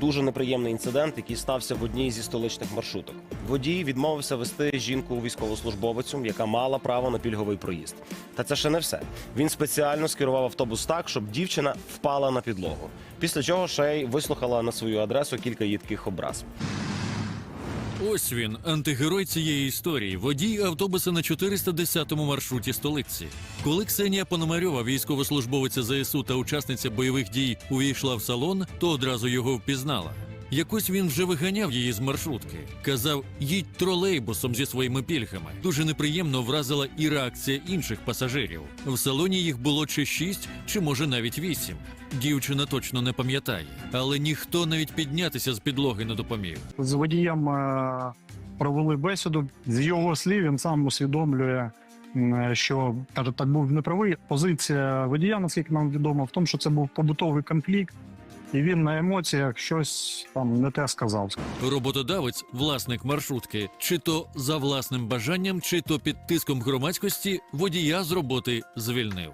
Дуже неприємний інцидент, який стався в одній зі столичних маршруток. Водій відмовився вести жінку військовослужбовицю, яка мала право на пільговий проїзд. Та це ще не все. Він спеціально скерував автобус так, щоб дівчина впала на підлогу. Після чого ще й вислухала на свою адресу кілька їдких образ. Ось він, антигерой цієї історії, водій автобуса на 410-му маршруті столиці. Коли Ксенія Пономарьова, військовослужбовиця ЗСУ та учасниця бойових дій, увійшла в салон, то одразу його впізнала. Якось він вже виганяв її з маршрутки. Казав, їдь тролейбусом зі своїми пільгами. Дуже неприємно вразила і реакція інших пасажирів. В салоні їх було чи шість, чи може навіть вісім. Дівчина точно не пам'ятає, але ніхто навіть піднятися з підлоги не допоміг. з водієм е, провели бесіду. З його слів він сам усвідомлює, що каже, так був неправий. Позиція водія, наскільки нам відомо, в тому, що це був побутовий конфлікт, і він на емоціях щось там не те сказав. Роботодавець, власник маршрутки, чи то за власним бажанням, чи то під тиском громадськості водія з роботи звільнив.